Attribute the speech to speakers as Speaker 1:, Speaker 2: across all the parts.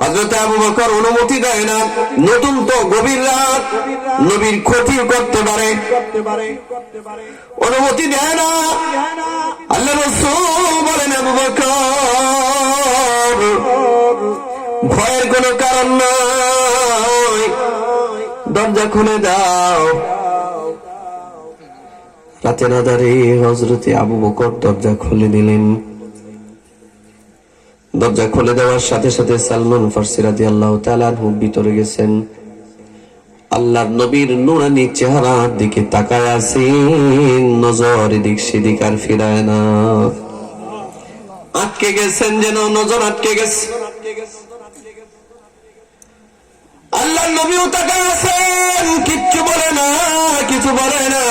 Speaker 1: হজরত আবু বকর অনুমতি দেয় না, নতুন তো গভীর রাত, নবীর ক্ষতি করতে পারে। অনুমতি দেয় না আল্লাহ রসুল বলেন আবু বকর, ভয়ের কোনো কারণ নাই, দরজা খুলে দাও। রাতের আধারে হজরতে আবু বকর দরজা খুলে দিলেন। দরজা খুলে দেওয়ার সাথে সাথে সালমান ফার্সি রাজি আল্লাহ তালু ভিতরে গেছেন। আল্লাহর নবীর নুরানি চেহারার দিকে তাকায় আছেন, নজর এদিক সেদিক আর ফিরায় না। আটকে গেছেন যেন, নজর আটকে গেছে। আল্লাহর নবীও তাকায় আছেন, কিচ্ছু বলে না, কিছু বলে না।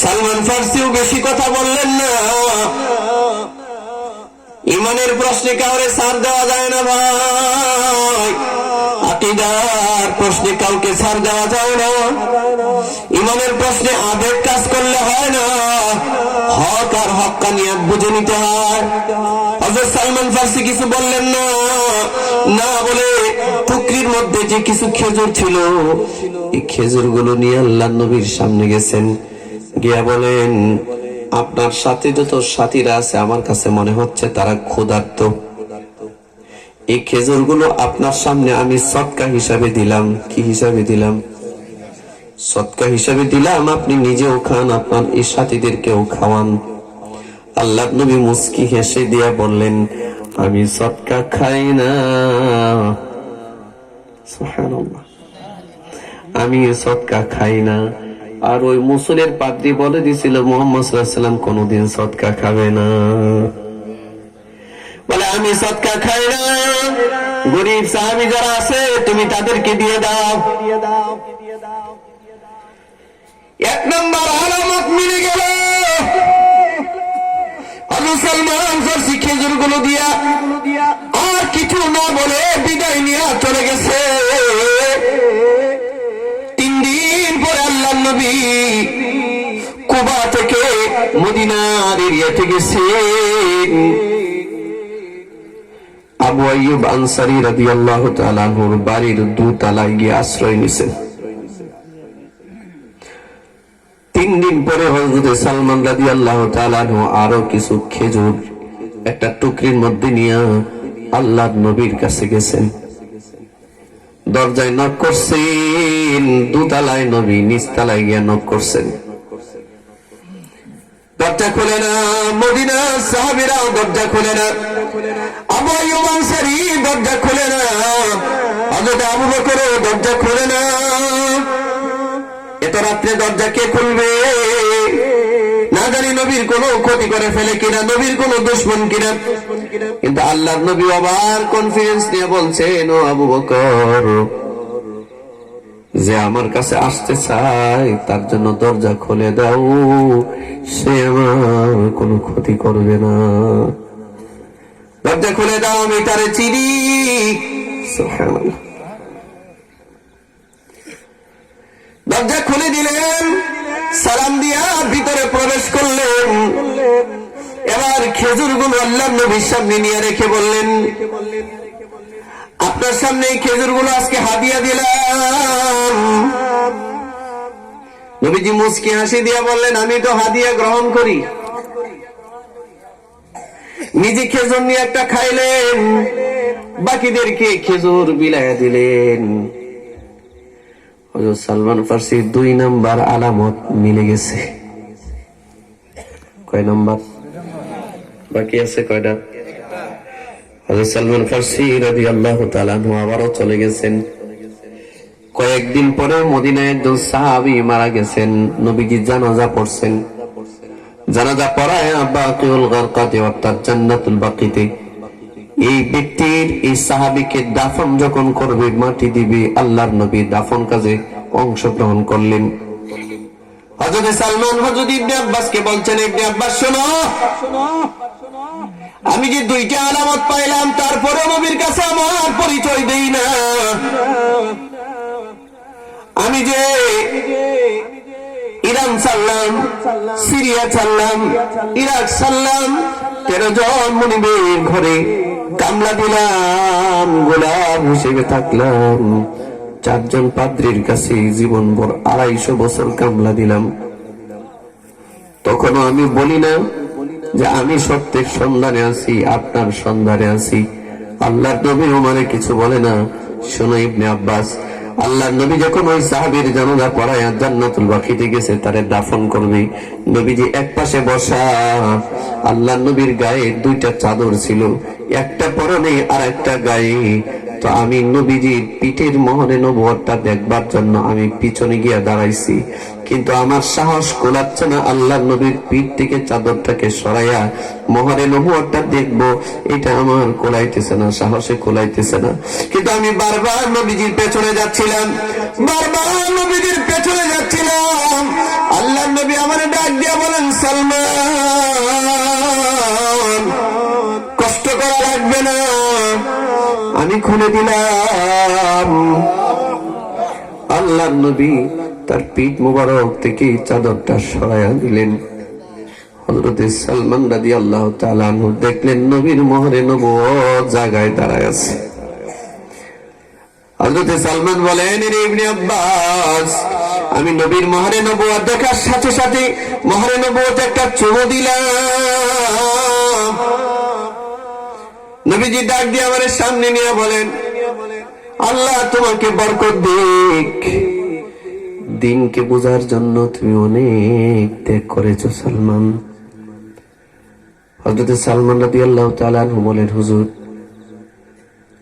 Speaker 1: সালমান ফার্সিও বেশি কথা বললেন না। ইমানের প্রশ্নে কাউরে সার দেওয়া যায় না ভাই। আকিদার প্রশ্নে কাউকে ছাড় দেওয়া যায় না। ইমানের প্রশ্নে আবেগ কাজ করলে হয় না। হক আর হকানিয়াত বুঝে নিতে হয়। সালমান ফার্সি কিছু বললেন না। না বলে পুকুরির মধ্যে যে কিছু খেজুর ছিল, এই খেজুরগুলো নিয়ে আল্লাহ নবীর সামনে গেছেন। গিয়া বলেন আপনার সাথে যত সাথীরা আছে, আমার কাছে মনে হচ্ছে তারা ক্ষুধার্ত। এই খেজুরগুলো আপনার সামনে আমি সৎকা হিসাবে দিলাম। কি হিসাবে দিলাম? সৎকা হিসাবে দিলাম, আপনি নিজেও খান, আপনার এই সাথীদেরকেও খাওয়ান। আল্লাহ নবী মুস্কি হেসে দিয়া বললেন, আমি সৎকা খাই না। আমি সৎকা খাই না। আর ওই মুসুলের পাত্রী বলে দিছিল, মোহাম্মদ সাল্লাম কোনদিন সৎকা খাবে না। বলে, আমি সৎকা খাই না। গরিব সাহাবি যারা আছে, তুমি তাদেরকে দিয়ে দাও। এক নম্বর আলামত মিলে গেল। আলু সালমান ফার্সি খেজুরগুলো দিয়া আর কিছু না বলে বিদায় নিয়ে চলে গেছে। নবী কুবা থেকে মদিনার আবু আইয়ুব আনসারি রাদিয়াল্লাহু তাআলা আনহুর বাড়ির গিয়ে আশ্রয় নিছেন। তিন দিন পরে হযরত সালমান রাদিয়াল্লাহু আল্লাহ আনহু আরও কিছু খেজুর, একটা টুকরির মধ্যে নিয়ে আল্লাহ নবীর কাছে গেছেন। দরজায় নক করছেন, দুতলায় নবী, নিচতলায় গিয়ে নক করছেন। দরজা খুলে না, মদিনা সাহাবিরাও দরজা খুলে না আইয়ুব আনসারী দরজা খুলে না, হযরত আবু বকর দরজা খুলে না। এত রাত্রে দরজা কে খুলবে? জানি নবীর কোন ক্ষতি করে ফেলে কিনা, নবীর কোন দুশ্মন কিনা। কিন্তু আল্লাহর নবী আবার কনফিডেন্স নিয়ে বলছেন, ও আবু বকর, যে আমার কাছে আসতে চায়, তার জন্য দরজা খুলে দাও। সে আমার কোনো ক্ষতি করবে না। দরজা খুলে দাও, আমি তারে চিনি। দরজা খুলে দিলেন। সালাম দিয়া ভিতরে প্রবেশ করলেন। এবার খেজুরগুলো আল্লাহ নবীর সামনে নিয়ে রেখে বললেন, আপনার সামনে খেজুরগুলো আজকে হাদিয়া দিলাম। নবীজি মুসকি হাসি দিয়া বললেন, আমি তো হাদিয়া গ্রহণ করি। নিজে খেজুর নিয়ে একটা খাইলেন, বাকিদেরকে খেজুর বিলাইয়া দিলেন। হযরত সালমান ফার্সি দুই নাম্বার আলামত মিলে গেছে। কয় নাম্বার? বাকি আছে কয়টা? হযরত সালমান ফার্সি তাআলা আনহু আবারও চলে গেছেন। কয়েকদিন পরে মদিনায় একজন সাহাবী মারা গেছেন। নবীজি জানাজা পড়ছেন। জানাজা পড়ায় বাকিউল গারকাতে অর্থাৎ জান্নাতুল বাকিতে এই ব্যক্তির, এই সাহাবিকে দাফন যখন করবে, মাটি দিবে, আল্লাহর নবী দাফন কাজে অংশগ্রহণ করলেন। হজরত সালমান হজরত ইবনে আব্বাসকে বলছেন, ইবনে আব্বাস, শোনো। আমি যে দুইটা আলামত পাইলাম তারপরে নবীর কাছে আমার পরিচয় দেই না। আমি যে ইরান ছাড়লাম, সিরিয়া ছাড়লাম, ইরাক ছাড়লাম, তেরো জন মনিবের ঘরে কামলা দিলাম, গোলাম হিসেবে থাকলাম। চারজন পাদ্রির কাছে জীবন ভর আড়াইশো বছর কামলা দিলাম। তখনও আমি বলি না যে আমি সত্যের সন্ধানে আছি, আপনার সন্ধানে আছি। আল্লাহ নবী ওমারে কিছু বলে না। শোনো ইবনে আব্বাস আল্লাহর নবী যখন ওই সাহাবির জানাজা পড়ায় জান্নাতুল বাকিতে গেছে, তারে দাফন করবে। নবীজি এক পাশে বসা। আল্লাহ নবীর গায়ে দুইটা চাদর ছিল, একটা পরনে আর একটা গায়ে। তো আমি নবীজির পিঠের মহনে নবুয়টা দেখবার জন্য আমি পিছনে গিয়া দাঁড়াইছি। কিন্তু আমার সাহস কোলাচ্ছে না আল্লাহ নবীর পিঠ থেকে চাদরটাকে সরাইয়া মোহরে নবুয়টা দেখব, এটা আমার কোলাইতেছে না, সাহসে কোলাইতেছে না। কিন্তু আমি বারবার নবীজির পেছনে যাচ্ছিলাম, বারবার নবীজির পেছনে যাচ্ছিলাম। আল্লাহ নবী আমার ডাক দিয়া বলেন, সালমান, কষ্ট করা লাগবে না, আমি খুলে দিলাম। আল্লাহ নবী তার পিঠ মুবারক থেকে চাদরটা সরাইয়া দিলেন। হজরত সালমান রাজি আল্লাহ তালু দেখলেন, নবীর মোহরে নব জায়গায় দাঁড়ায় আছে। হজরত সালমান বলেন ইবনে আব্বাস, আমি নবীর মহারে নবুয়ার দেখার সাথে সাথে মহারে নবুয়াতে একটা চুমো দিলাম। নবীজি ডাক দিয়ে আমার সামনে নিয়ে বলেন, আল্লাহ তোমাকে বরকত দিক। দিনকে বোঝার জন্য তুমি অনেক ত্যাগ করেছ, সালমান। হজরত সালমান রাদি আল্লাহ তালু বলেন, হুজুর,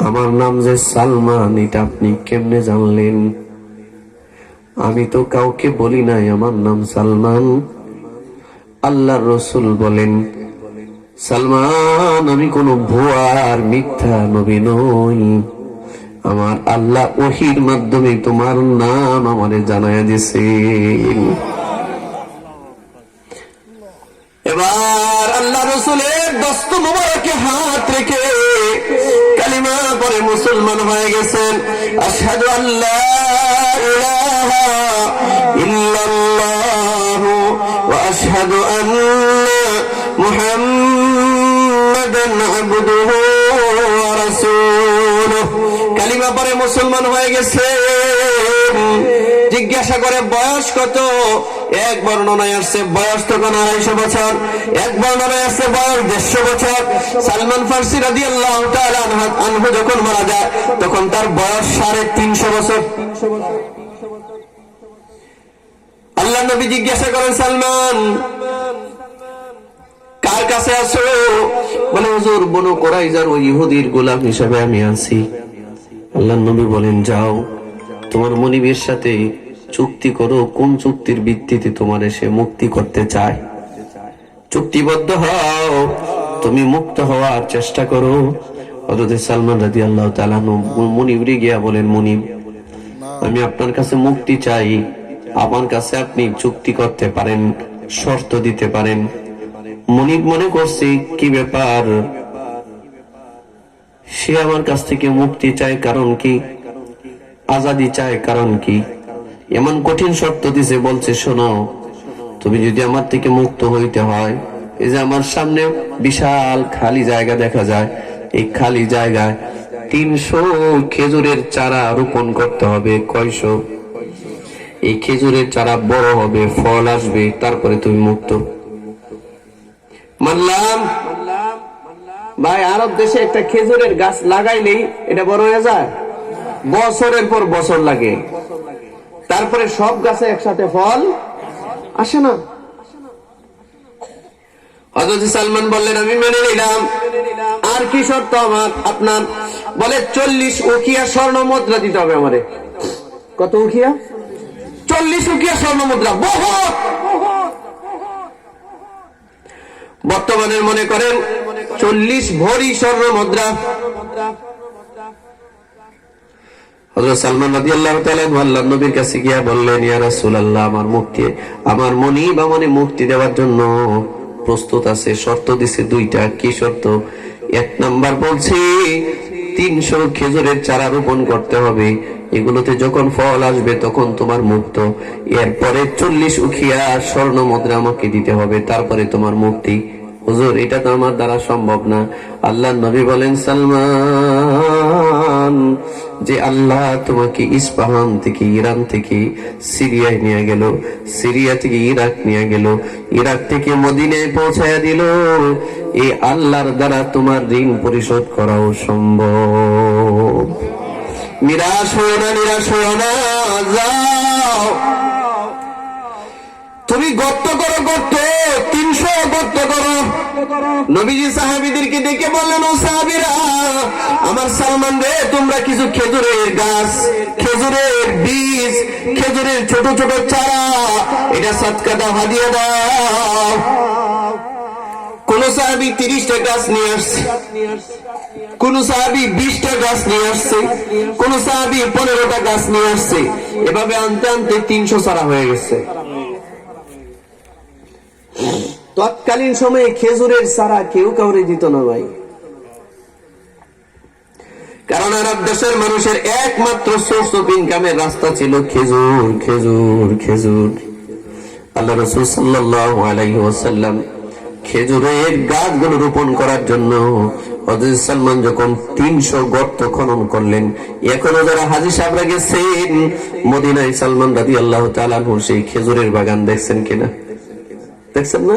Speaker 1: আমার নাম যে সালমান, এটা আপনি কেমনে জানলেন? আমি তো কাউকে বলি নাই, আমার নাম সালমান। আল্লাহ রসুল বলেন, সালমান, আমি কোন ভুয়ার মিথ্যা নবী নই। আমার আল্লাহ ওহির মাধ্যমে তোমার নাম আমারে জানায় দিছে এবার আল্লাহ রসুলের দস্ত মোবারকে হাত রেখে কালিমা পরে মুসলমান হয়ে গেছেন। আশহাদু আল্লাহ ইল্লাল্লাহ ওয়া আশহাদু আন্না মুহাম্মাদান কালিমা পরে মুসলমান হয়ে গেছে। জিজ্ঞাসা করে, বয়স কত? এক বর্ণনায় আসছে, বয়স তখন আড়াইশো বছর। এক বর্ণনায় আসছে, বয়স দেড়শো বছর। সালমান ফার্সি রাজি আল্লাহ আনহু যখন মারা যায়, তখন তার বয়স সাড়ে তিনশো বছর। আল্লাহ নবী জিজ্ঞাসা করেন, সালমান, কার কাছে আছো? বলে, হুজুর, বনু কোরাইজার ওই ইহুদির গোলাম হিসাবে আমি আছি আল্লাহ নবী বলেন, যাও, তোমার মনিবের সাথে চুক্তি করো, কোন চুক্তির ভিত্তিতে তোমার সে মুক্তি করতে চায়? চুক্তিবদ্ধ হও, তুমি মুক্ত হওয়ার চেষ্টা করো। হজরত সালমান রাজি আল্লাহ তালানু মনিবরে গিয়া বলেন, মনিব, আমি আপনার কাছে মুক্তি চাই। আমার কাছে আপনি চুক্তি করতে পারেন, শর্ত দিতে পারেন। মনিব মনে করছে, কি ব্যাপার? সে আমার কাছ থেকে মুক্তি চায় কারণ কি? আজাদি চায় কারণ কি? এমন কঠিন শর্ত দিছে, বলছে, শোনো, তুমি যদি আমার থেকে মুক্ত হইতে হয়, এই যে আমার সামনে বিশাল খালি জায়গা দেখা যায়, এই খালি জায়গায় তিনশো খেজুরের চারা রোপণ করতে হবে, কয়শো? এই খেজুরের চারা বড় হবে, ফল আসবে, তারপরে তুমি মুক্ত। মানলাম ভাই, আরব দেশে একটা খেজুরের গাছ লাগাইলেই এটা বড় হয়ে যায়? বছরের পর বছর লাগে। তারপরে সব গাছে একসাথে ফল আসে না? সালমান বললেন, আমি মেনে নিলাম। আর কি শর্ত আমার? আপনার বলে, চল্লিশ উকিয়া স্বর্ণ মুদ্রা দিতে হবে আমারে। কত উকিয়া চল্লিশ উকিয়া স্বর্ণ মুদ্রা। বহুত! বর্তমানে মনে করেন চল্লিশ ভরি স্বর্ণ মুদ্রা। তিনশো খেজুরের চারা রোপণ করতে হবে। এগুলোতে যখন ফল আসবে, তখন তোমার মুক্ত। এরপরে চল্লিশ উখিয়া স্বর্ণ মুদ্রা আমাকে দিতে হবে। তারপরে তোমার মুক্তি। হুজুর, এটা তো আমার দ্বারা সম্ভব না। আল্লাহ নবী বলেন, সালমান, যে আল্লাহ তোমাকে ইস্পাহান থেকে, ইরান থেকে সিরিয়ায় নিয়ে গেল, সিরিয়া থেকে ইরাক নিয়ে গেল, ইরাক থেকে মদিনায় পৌঁছায় দিল। এই আল্লাহর দ্বারা তোমার ঋণ পরিশোধ করাও সম্ভব। নিরাশ হয়ে না, নিরাশ হয়ে না, যাও। তুমি গর্ত করো, গর্ত। তিনশো গর্ত করো। নবীজি সাহাবিদেরকে ডেকে বললেন, ও সাহাবিরা, আমার সালমান রে, তোমরা কিছু খেজুরের গাছ, খেজুরের বীজ, খেজুরের ছোট ছোট চারা, এটা সাতকা দাও হাদিয়া দাও। কোন সাহাবি তিরিশটা গাছ নিয়ে আসছে। কোন সাহাবি বিশটা গাছ নিয়ে আসছে। কোন সাহাবি পনেরোটা গাছ নিয়ে আসছে। এভাবে আনতে আনতে তিনশো চারা হয়ে গেছে। তৎকালীন সময়ে খেজুরের সারা কেউ কাউরে দিত না ভাই। কারণ আরব দেশের মানুষের একমাত্র সোর্স অফ ইনকামের রাস্তা ছিল খেজুর খেজুর খেজুর। আল্লাহ রসুল সাল্লাহ আলাইহি ওয়াসাল্লাম খেজুরের গাছগুলো রোপণ করার জন্য সালমান যখন তিনশো গর্ত খনন করলেন, এখনও যারা হাজি সাহেবরা গেছেন, মদিনায় সালমান রাদি আল্লাহ তালানহু সেই খেজুরের বাগান দেখছেন কিনা? দেখছেন না?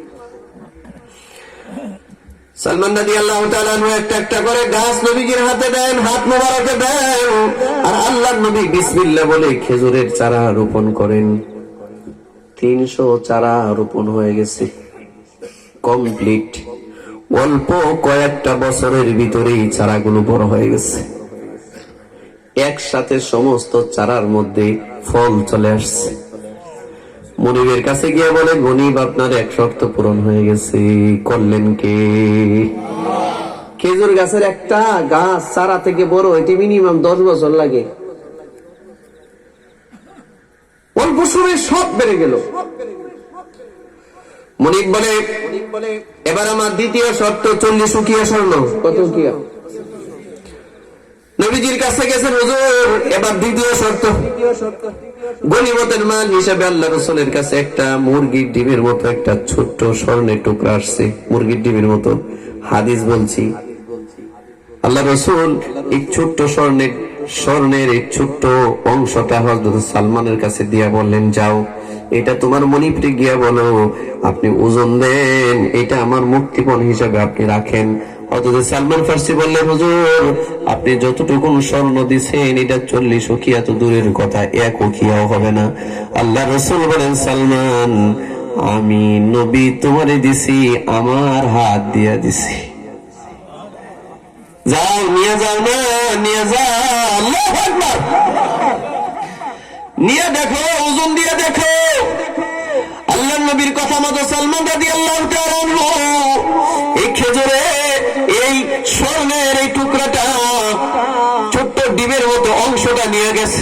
Speaker 1: সালমান নদী আল্লাহ একটা একটা করে গাছ নবীজির হাতে দেন, হাত মোবারকে দেন। আর আল্লাহ নবী বিসমিল্লা বলে খেজুরের চারা রোপণ করেন। তিনশো চারা রোপণ হয়ে গেছে। কমপ্লিট। অল্প কয়েকটা বছরের ভিতরেই চারাগুলো বড় হয়ে গেছে। একসাথে সমস্ত চারার মধ্যে ফল চলে আসছে। মনিবের কাছে গিয়ে বলে গনিব আপনার এক শর্ত পূরণ হয়ে গেছে। করলেন কে? খেজুর গাছের একটা গাছ চারা থেকে বড় এটি মিনিমাম দশ বছর লাগে। অল্প সময়ে সব বেড়ে গেল। মনিব বলে এবার আমার দ্বিতীয় শর্ত চল্লিশ উকিয়া স্বর্ণ কত উকিয়া নবীজির কাছে গেছেন হুজুর এবার দ্বিতীয় শর্ত। গনিমতের মাল হিসাবে আল্লাহ রসুলের কাছে একটা মুরগির ডিমের মতো একটা ছোট্ট স্বর্ণের টুকরা আসছে। মুরগির ডিমের মতো। হাদিস বলছি, আল্লাহ রসুল এই ছোট্ট স্বর্ণের স্বর্ণের এই ছোট্ট অংশটা হজরত সালমানের কাছে দিয়া বললেন, যাও, এটা তোমার মনিপটে গিয়া বলো, আপনি ওজন দেন, এটা আমার মুক্তিপণ হিসাবে আপনি রাখেন। অথচ সালমান ফার্সি বললেন হুজুর, আপনি যতটুকু স্বর্ণ দিছেন, এটা চল্লিশ উকিয়া তো দূরের কথা, এক উকিয়াও হবে না। আল্লাহ রসুল বলেন, সালমান, আমি নবী তোমারে দিছি, আমার হাত দিয়া দিছি। যাও, নিয়ে যাও না, নিয়ে যাও নিয়ে দেখো, ওজন দিয়ে দেখো। আল্লাহ নবীর কথা মতো সালমান রাদি আল্লাহ এই খেজুরে এই স্বর্ণের এই টুকরাটা ছোট্ট ডিমের মতো অংশটা নিয়ে গেছে।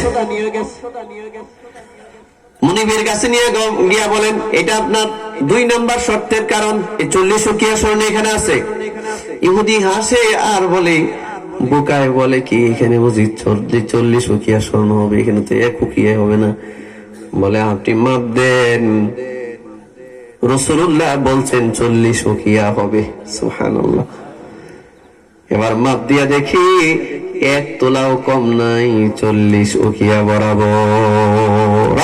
Speaker 1: মুনিবের কাছে নিয়ে গিয়া বলেন, এটা আপনার দুই নাম্বার শর্তের কারণ। এই চল্লিশ উকিয়া স্বর্ণ এখানে আছে। ইহুদি হাসে আর বলে, বোকায় বলে কি এখানে বুঝি চল্লিশ উকিয়া স্বর্ণ হবে? এখানে তো এক উকিয়া হবে না। বলে, আপনি মাপ দেন। রসুল্লাহ বলছেন, চল্লিশ উকিয়া হবে। সুহানুল্লাহ এবার মাপ দিয়া দেখি, এক তোলাও কম নাই, চল্লিশ উকিয়া বরাবর।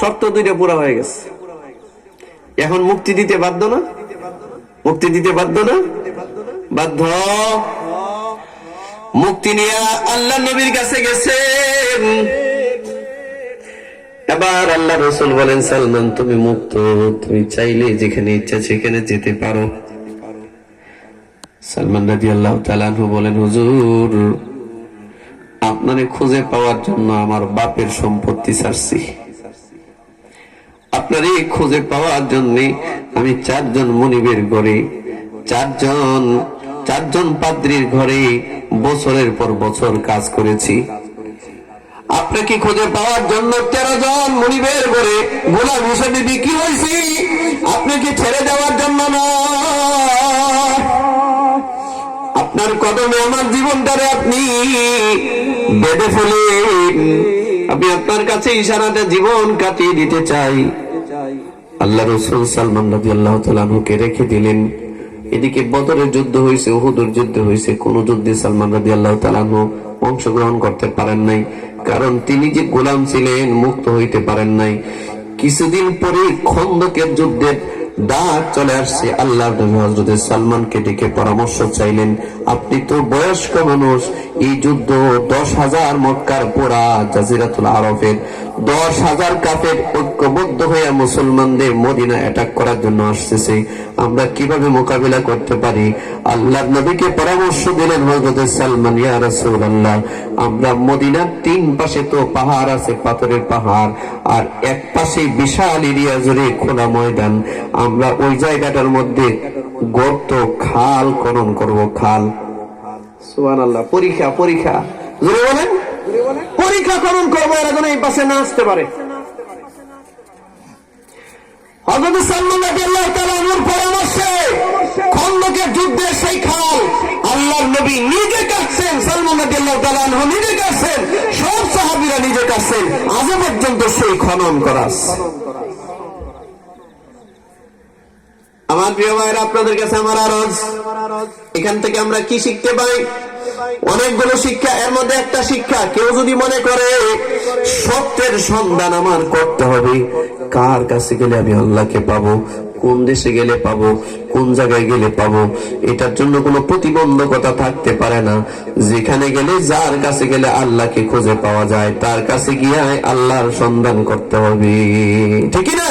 Speaker 1: শর্ত দুইটা পুরা হয়ে গেছে। এখন মুক্তি দিতে বাধ্য না? মুক্তি দিতে বাধ্য না? বাধ্য। মুক্তি নিয়ে আল্লাহ নবীর কাছে গেছেন। এবার আল্লাহ রসুল বলেন, সালমান, তুমি মুক্ত, তুমি চাইলে যেখানে ইচ্ছা সেখানে যেতে পারো। সালমান রাজি আল্লাহ তালানহু বলেন, হুজুর, আপনারে খুঁজে পাওয়ার জন্য আমার বাপের সম্পত্তি ছাড়ছি। আপনার এই খুঁজে পাওয়ার জন্য আমি চারজন মনিবের ঘরে, চারজন চারজন পাদ্রির ঘরে বছরের পর বছর কাজ করেছি। আপনাকে খুঁজে পাওয়ার জন্য তেরো জন মনিবের ঘরে গোলাম হিসেবে বিক্রি হয়েছি? আপনাকে ছেড়ে দেওয়ার জন্য আপনার কদমে আমার জীবনটারে আপনি বেঁধে ফেলেন। আমি আপনার কাছে ইশারাতে জীবন কাটিয়ে দিতে চাই। আল্লাহ রসুল সালমান রাজি আল্লাহ তালুকে রেখে দিলেন। এদিকে বদরের যুদ্ধ হয়েছে, উহুদের যুদ্ধ হয়েছে, কোন যুদ্ধে সালমান রাজি আল্লাহ তালানু অংশগ্রহণ করতে পারেন নাই। কারণ তিনি যে গোলাম ছিলেন, মুক্ত হইতে পারেন নাই। কিছুদিন পরে খন্দকের যুদ্ধের ডাক চলে আসছে আল্লাহ নবী হজরত সালমানকে ডেকে পরামর্শ চাইলেন, আপনি তো বয়স্ক মানুষ এই যুদ্ধ দশ হাজার মক্কার পোড়া জাজিরাতুল আরফের। দশ হাজার কাপের ঐক্যবদ্ধ হয়ে মুসলমানদের মদিনা অ্যাটাক করার জন্য আসতেছে। আমরা কীভাবে মোকাবিলা করতে পারি? আল্লাহ নবীকে পরামর্শ দিলেন হজরত সালমান, ইয়া আমরা মদিনার তিন পাশে তো পাহাড় আছে, পাথরের পাহাড়, আর এক পাশে বিশাল এরিয়া জুড়ে খোলা ময়দান। আমরা ওই জায়গাটার মধ্যে গর্ত, খাল খনন করব, খাল সুবহানাল্লাহ, পরীক্ষা পরীক্ষা। বলেন? পরীক্ষা খনন করব, এরা যেন এই পাশে না আসতে পারে। যুদ্ধে আল্লাহর নবী নিজে সালমান কাটছেন। সব সাহাবীরা নিজে কাটছেন। আজ পর্যন্ত সেই খনন করা। আমার প্রিয় ভাইয়ের আপনাদের কাছে আমার আরজ। এখান থেকে আমরা কি শিখতে পাই অনেকগুলো শিক্ষা এর মধ্যে একটা শিক্ষা কেউ যদি মনে করে সত্যের সন্ধান আমার করতে হবে। কার কাছে গেলে আমি আল্লাহকে পাবো? কোন দেশে গেলে পাবো? কোন জায়গায় গেলে পাবো? এটার জন্য কোনো প্রতিবন্ধকতা থাকতে পারে না। যেখানে গেলে যার কাছে গেলে আল্লাহকে খুঁজে পাওয়া যায় তার কাছে গিয়ে আল্লাহর সন্ধান করতে হবে। ঠিক না